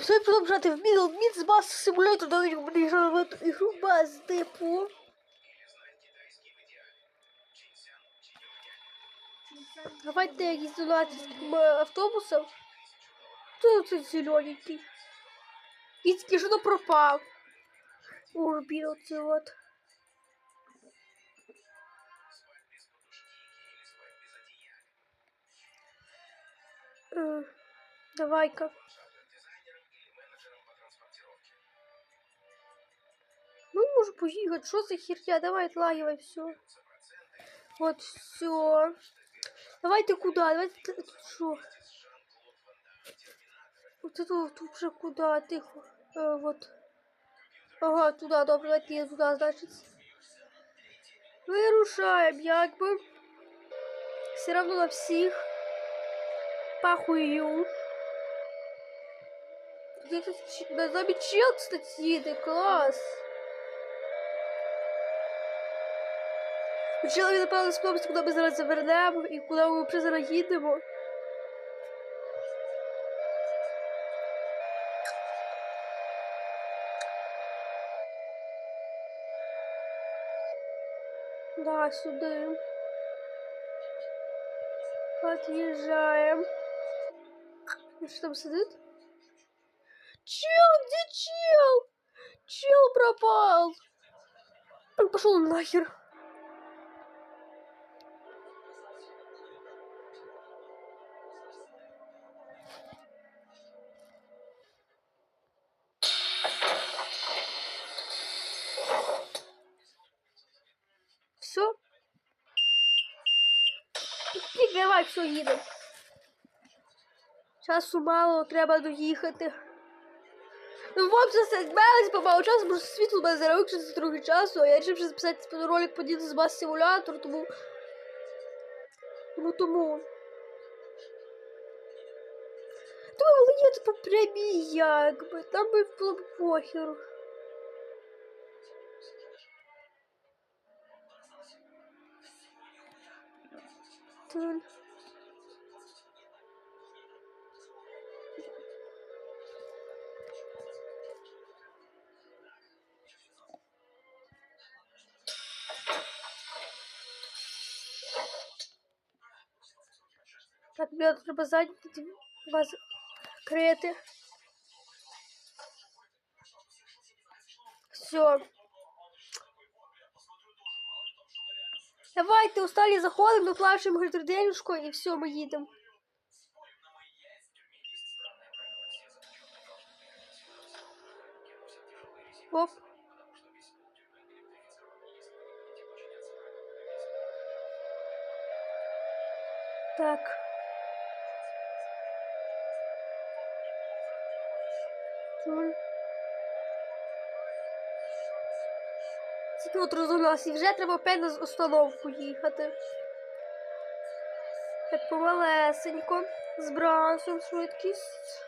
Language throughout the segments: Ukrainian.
Все продовжати в Middle Meat Bus Simulator, навіть буде грати в ігру без типу. Давайте я їздю на цим автобусом. Тут це зелененький. І тільки що пропав. Урбін оце от. Е, Давай-ка. Ну, можу поїхати. За херня? Давай отлагивай все. Вот все. Давайте куда? Давайте т- тут что? Вот это вот тут же куда? Тихо. Э, вот. Ага, туда, добре, давайте я туда, значит. Вирушаємо, якби. Все равно на всіх. Пахую. Я тут ч- да, замі Почали напевно сподобатися, куди ми зараз завернемо і куди ми вже зараз їдемо. Да, сюди. Подъезжаем. Ну, Что там сидит? Чел, где чел? Чел пропал. Он пошел нахер. Все, їдемо. Часу мало, треба доїхати. Ну, в общем, змелись помалу часу, бо світло зараз виключиться трохи часу, а я вирішив вже записати ролик по з бас симулятор, тому. Тому тому. Тому могли їхати по прямій, якби. Там би було б похеру. Тун. Мені треба зайняти вас крити. Все. Давайте усталі заходимо, доплачуємо гридерденюшку і все, ми їдемо. Оп. Так. Тільки от розгонався, і вже треба опять на установку їхати. Так помалесенько. Збрасуємо швидкість.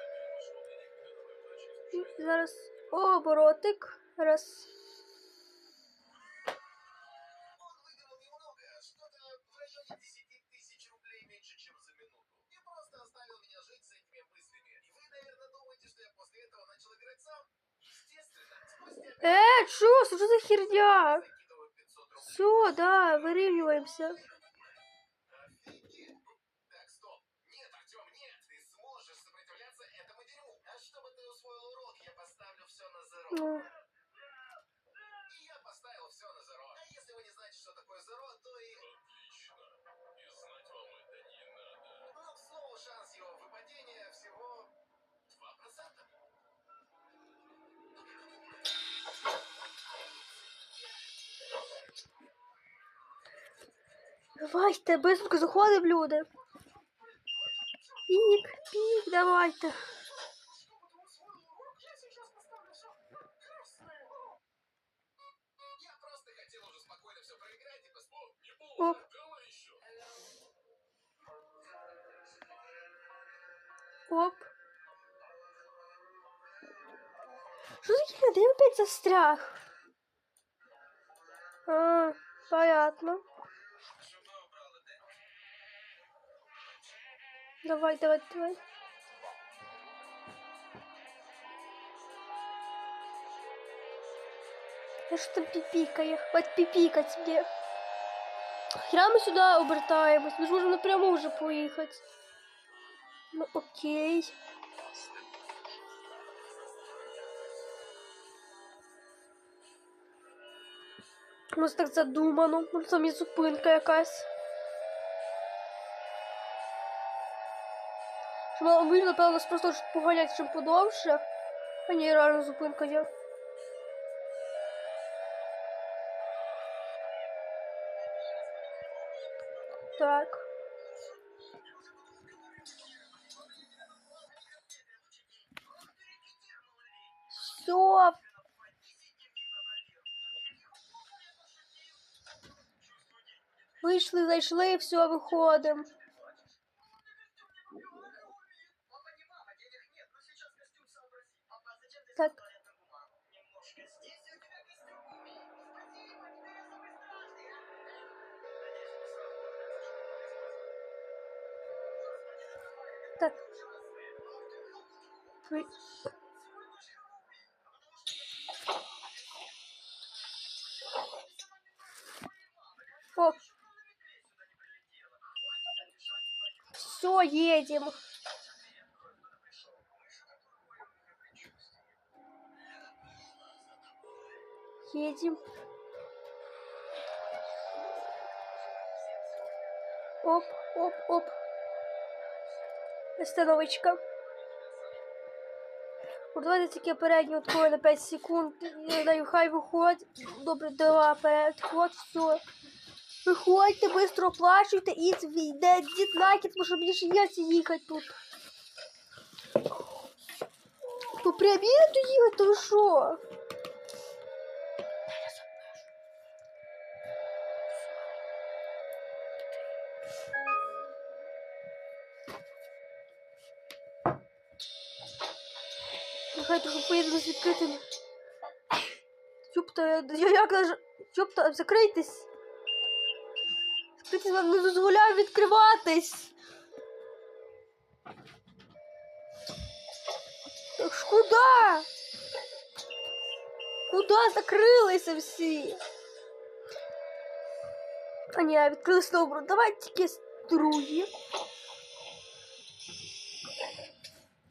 І зараз оборотик. Раз. Спустя чё? Що за херня? закидываю 500 рублей. Все, да, вирівнюємося. Офигеть. Давайте, быстренько заходимо, люди. Пік, пік, давайте. Я просто хотел уже спокойно все проиграть и посмотреть. Не было. Оп. Давай еще. Оп. Що за херня? Де я опять застряг? А, понятно. Давай, давай, давай. Ну что пипикая, Хвать пипикать мне. Хіра ми сюди обертаємось. Ми ж можемо напряму вже поїхати. Ну окей. Може так задумано. Може там є зупинка якась. Щоб ми, напевно, просто поганяти чим подовше. А ні, реально зупинка є. Так. Все. Вийшли, зайшли, все, виходимо. Так. Так. Ви- О. Все, едем. Едем. Оп, оп, оп. Остановочка. Давайте тільки передню відкрою на 5 секунд. Я даю, хай виходь. Добре, дала перед. Все. Виходьте, быстро оплачуйте і йде дід накид, бо щоб більше ніяк їхати тут. То прямі їхати, то що? Трохи з відкритим. Я як наж... Ёпта, закрийтесь. Закрийтесь, вам не дозволяю відкриватись. Так ж куда? Куда закрилися всі? А ні, відкрились добре. Давайте тільки другі.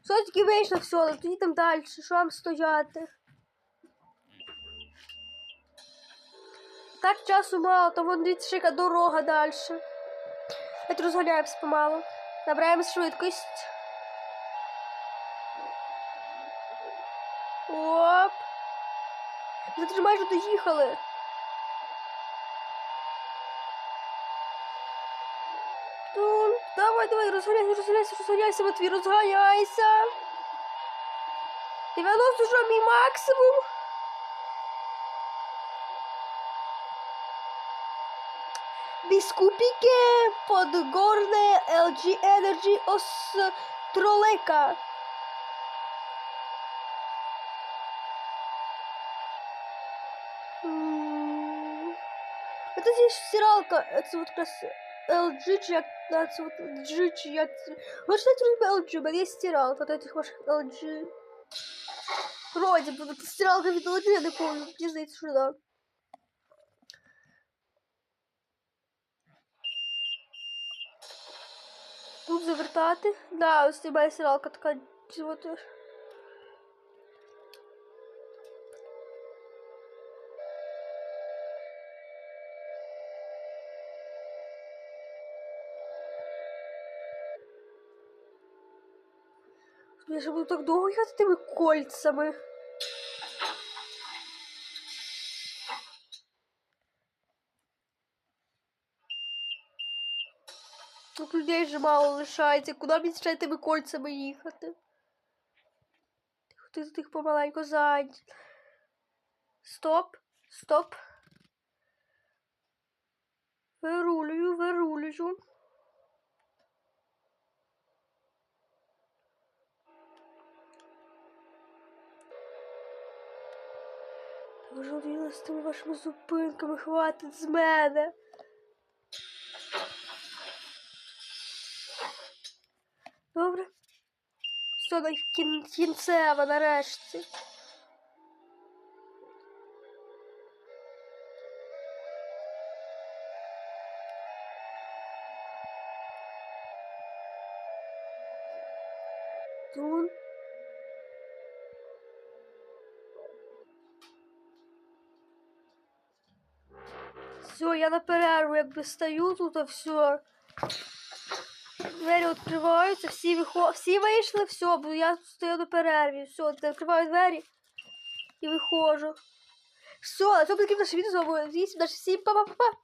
Все таки вийшло все, тоді там далі, що вам стояти. Так часу мало, там вон дивіться, яка дорога далі. Давайте розганяємось помалу. Набираємо швидкість. Оп. Ми майже доїхали. давай, давай, розганяйся, розганяйся, розганяйся, Матвій, розганяйся. 90 вже мій максимум. Біскупіки подгорне LG Energy Остролека. М, Это здесь стиралка, это вот как раз LG, чи як, да, це вот LG, чи як це. Ви ж знаєте, любите LG, бо є стиралка, от этих ваших LG. Вроде бы, это стиралка від LG, я не помню, мені здається, що да. Тут завертати. Да, ось тебе стиралка така, чи Я ж буду так довго їхати тими кольцями. Тут людей вже мало лишається. Куди мені ще тими кольцями їхати? Тихо, ти тих помаленьку зайдь. Стоп, стоп. Вирулюю, вирулюю. Може, Ліна, з тими вашими зупинками хватить з мене. Добре. Все, кінцева нарешті. Все, я на перерву якби стою тут, а все. Двері відкриваються, всі вихо... всі вийшли, все, бо я стою на перерві. Все, відкриваю двері і виходжу. Все, на цьому таки наше відео. Всім па-па-па-па.